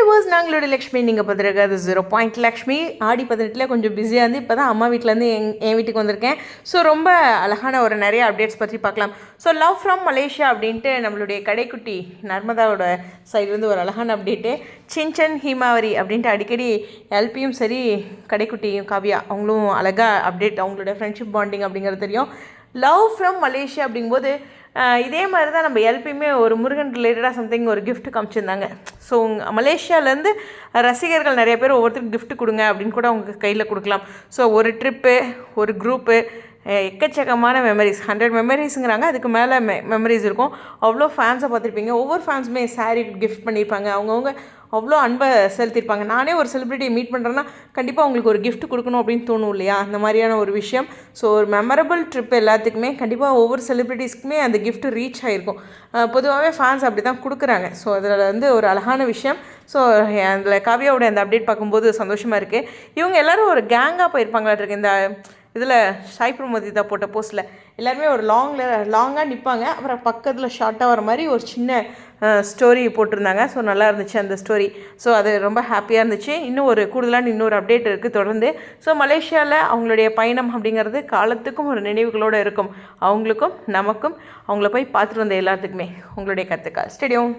Viewers நாங்களோட Lakshmi நீங்கள் பார்த்துருக்காது zero point Lakshmi ஆடி பதினெட்டில் கொஞ்சம் பிஸியாக இருந்து இப்போ தான் அம்மா வீட்டிலேருந்து எங் என் வீட்டுக்கு வந்திருக்கேன். ஸோ ரொம்ப அழகான ஒரு நிறைய அப்டேட்ஸ் பற்றி பார்க்கலாம். ஸோ லவ் ஃப்ரம் மலேசியா அப்படின்ட்டு நம்மளுடைய கடைக்குட்டி நர்மதாவோட சைட்லேருந்து ஒரு அழகான அப்டேட்டு சின்சன் ஹீமாவரி அப்படின்ட்டு அடிக்கடி எல்பியும் சரி கடைக்குட்டியும் காவியா அவங்களும் அழகாக அப்டேட் அவங்களோட ஃப்ரெண்ட்ஷிப் பாண்டிங் அப்படிங்கிறது தெரியும். லவ் ஃப்ரம் மலேசியா அப்படிங்கும்போது இதே மாதிரி தான் நம்ம எல்பியுமே ஒரு முருகன் ரிலேட்டடாக சம்திங் ஒரு கிஃப்ட் காமிச்சிருந்தாங்க. ஸோ மலேசியாவிலேருந்து ரசிகர்கள் நிறைய பேர் ஒவ்வொருத்தருக்கு கிஃப்ட் கொடுங்க அப்படின்னு கூட அவங்க கையில் கொடுக்கலாம். ஸோ ஒரு ட்ரிப்பு ஒரு குரூப்பு எக்கச்சக்கமான மெமரிஸ் ஹண்ட்ரட் மெமரிஸுங்கிறாங்க அதுக்கு மேலே மெ மெமரிஸ் இருக்கும். அவ்வளோ ஃபேன்ஸை பார்த்துருப்பீங்க. ஒவ்வொரு ஃபேன்ஸுமே saree கிஃப்ட் பண்ணியிருப்பாங்க. அவங்கவுங்க அவ்வளோ அன்பை செலுத்தியிருப்பாங்க. நானே ஒரு செலிப்ரிட்டியை மீட் பண்ணுறேன்னா கண்டிப்பாக அவங்களுக்கு ஒரு கிஃப்ட் கொடுக்கணும் அப்படின்னு தோணும் இல்லையா? அந்த மாதிரியான ஒரு விஷயம். ஸோ ஒரு மெமரபிள் ட்ரிப் எல்லாத்துக்குமே கண்டிப்பாக ஒவ்வொரு செலிப்ரிட்டிஸ்க்குமே அந்த கிஃப்ட் ரீச் ஆகிருக்கும் பொதுவாகவே ஃபேன்ஸ் அப்படி தான் கொடுக்குறாங்க. ஸோ அதில் வந்து ஒரு அழகான விஷயம். ஸோ அதில் காவியாவோட அந்த அப்டேட் பார்க்கும்போது சந்தோஷமாக இருக்குது இவங்க எல்லாரும் ஒரு கேங்காக போயிருப்பாங்களாட்டு இந்த இதில் சாய் பிரமோதிதா போட்ட போஸ்ட்டில் எல்லாருமே ஒரு லாங்கில் லாங்காக நிற்பாங்க அப்புறம் பக்கத்தில் ஷார்ட்டாக வர மாதிரி ஒரு சின்ன ஸ்டோரி போட்டிருந்தாங்க. ஸோ நல்லா இருந்துச்சு அந்த ஸ்டோரி ஸோ அது ரொம்ப ஹாப்பியாக இருந்துச்சு. இன்னும் ஒரு கூடுதலான இன்னொரு அப்டேட் இருக்குது தொடர்ந்து. ஸோ மலேசியாவில் அவங்களுடைய பயணம் அப்படிங்கிறது காலத்துக்கும் ஒரு நினைவுகளோடு இருக்கும். அவங்களுக்கும் நமக்கும் அவங்கள போய் பார்த்துட்டு வந்த எல்லாத்துக்குமே உங்களுடைய கற்றுக்கா ஸ்டேடியம்